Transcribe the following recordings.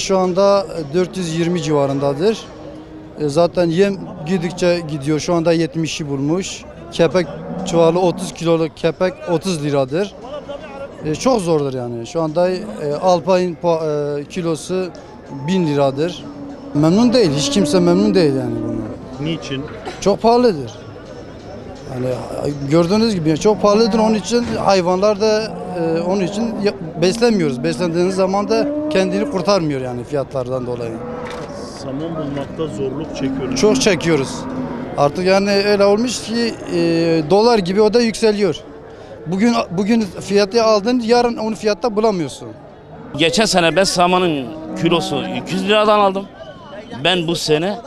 Şu anda 420 civarındadır. E, Zaten yem gidikçe gidiyor. Şu anda 70'i bulmuş. Kepek çuvalı 30 kiloluk kepek 30 liradır. E, Çok zordur yani. Şu anda e, Alpay'ın pa- kilosu 1000 liradır. Memnun değil. Hiç kimse memnun değil yani bunu. Niçin? Çok pahalıdır. Yani gördüğünüz gibi çok pahalıdır. Onun için hayvanlar da e, onun için beslemiyoruz. Beslendiğiniz zaman da kendini kurtarmıyor yani fiyatlardan dolayı. Saman bulmakta zorluk çekiyoruz. Çok çekiyoruz. Artık yani öyle olmuş ki e, dolar gibi o da yükseliyor. Bugün bugün fiyatı aldın yarın onu fiyatta bulamıyorsun. Geçen sene ben samanın kilosu 200 liradan aldım. Ben bu sene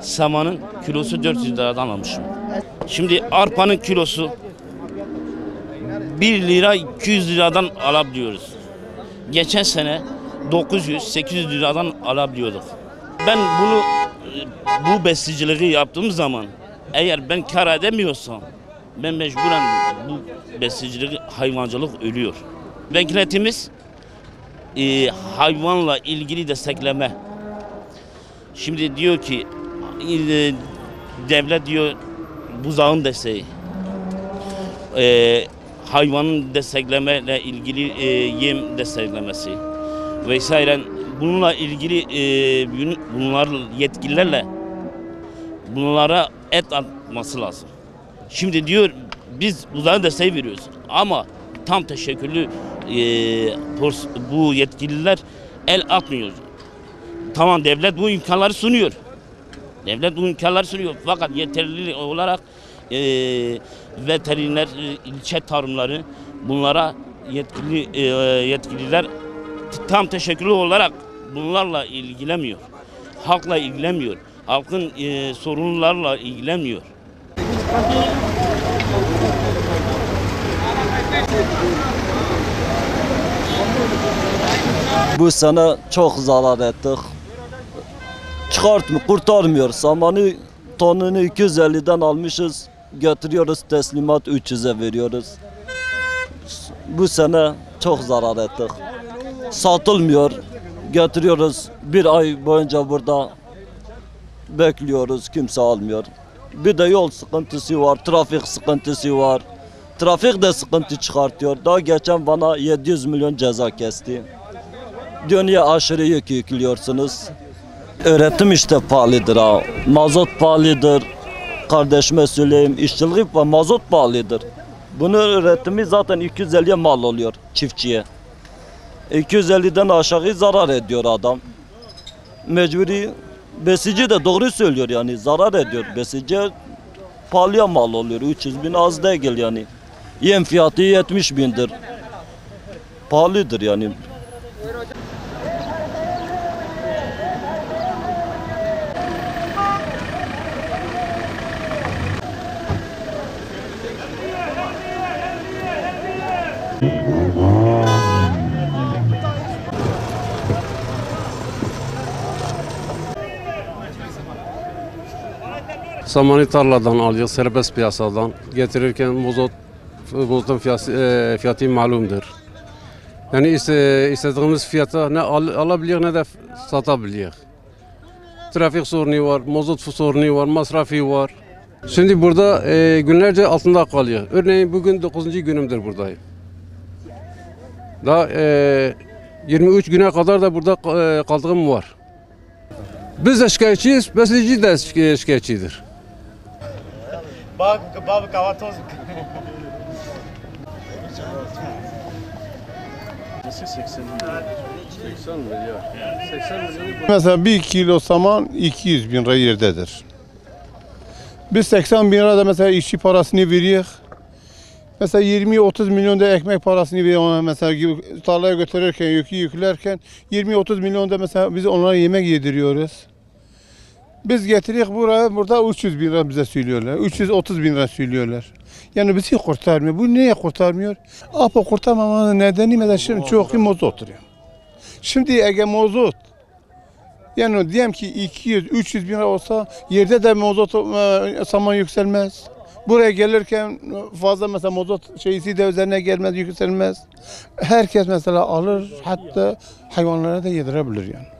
samanın kilosu 400 liradan almışım. Şimdi arpanın kilosu 1 lira 200 liradan alabiliyoruz. Geçen sene 900-800 liradan alabiliyorduk. Ben bunu bu besiciliği yaptığım zaman eğer ben kar edemiyorsam ben mecburen bu besicilik hayvancılık ölüyor. Beklentimiz e, hayvanla ilgili destekleme. Şimdi diyor ki e, devlet diyor buzağın desteği. E, hayvanın desteklemeyle ilgili e, yem desteklemesi vesaire bununla ilgili e, bun- bunlar yetkililerle bunlara et atması lazım. Şimdi diyor biz buzağa desteği veriyoruz ama tam teşekküllü e, bu yetkililer el atmıyor. Tamam devlet bu imkanları sunuyor. Devlet bu imkanları sunuyor fakat yeterli olarak e, veteriner, e, ilçe tarımları bunlara yetkili e, yetkililer tam teşekküllü olarak bunlarla ilgilenmiyor. Halkla ilgilenmiyor. Halkın e, sorunlarla ilgilenmiyor. Bu sene çok zarar ettik. Çıkartmıyor, kurtarmıyor. Samanı tonunu 250'den almışız. Götürüyoruz teslimat 300'e veriyoruz. Bu sene çok zarar ettik. Satılmıyor. Götürüyoruz. Bir ay boyunca burada bekliyoruz. Kimse almıyor. Bir de yol sıkıntısı var. Trafik sıkıntısı var. Trafik de sıkıntı çıkartıyor. Daha geçen bana 700 milyon ceza kesti. Niye aşırı yük yüklüyorsunuz? Öğretim işte pahalıdır ha. Mazot pahalıdır. Kardeşime söyleyeyim işçilik ve mazot pahalıdır. Bunun üretimi zaten 250'ye mal oluyor çiftçiye. 250'den aşağı zarar ediyor adam. Mecburi besici de doğru söylüyor yani zarar ediyor. Besici pahalıya mal oluyor. 300 bin az değil yani. Yem fiyatı 70 bindir. Pahalıdır yani. Samanı tarladan alıyor, serbest piyasadan. Getirirken mozot, mozotun fiyatı, e, fiyatı malumdur. Yani iste, istediğimiz fiyata ne al, alabiliyor ne de satabiliyor. Trafik sorunu var, mozot sorunu var, masrafı var. Şimdi burada e, günlerce altında kalıyor. Örneğin bugün 9. günümdür buradayım. Daha e, 23 güne kadar da burada e, kaldığım var. Biz de şikayetçiyiz, besleyici de şikayetçidir. Bak, bak kavatoz. Nasıl 80 milyon? 80 milyar. 80 milyonu Mesela bir kilo saman 200 bin lira yerdedir. Biz 80 bin lira da mesela işçi parasını veriyoruz. Mesela 20-30 milyon da ekmek parasını veriyor ona mesela gibi tarlaya götürürken, yükü yüklerken 20-30 milyon da mesela biz onlara yemek yediriyoruz. Biz getiriyoruz buraya, burada 300 bin lira bize söylüyorlar. 330 bin lira söylüyorlar. Yani bizi kurtarmıyor. Bu niye kurtarmıyor? Apa kurtarmamanın nedeni mesela şimdi çok iyi mozot oturuyor. Şimdi eğer mozot yani diyelim ki 200-300 bin lira olsa yerde de mozot e, saman yükselmez. Buraya gelirken fazla mesela mazot şeysi de üzerine gelmez, yükselmez. Herkes mesela alır hatta hayvanlara da yedirebilir yani.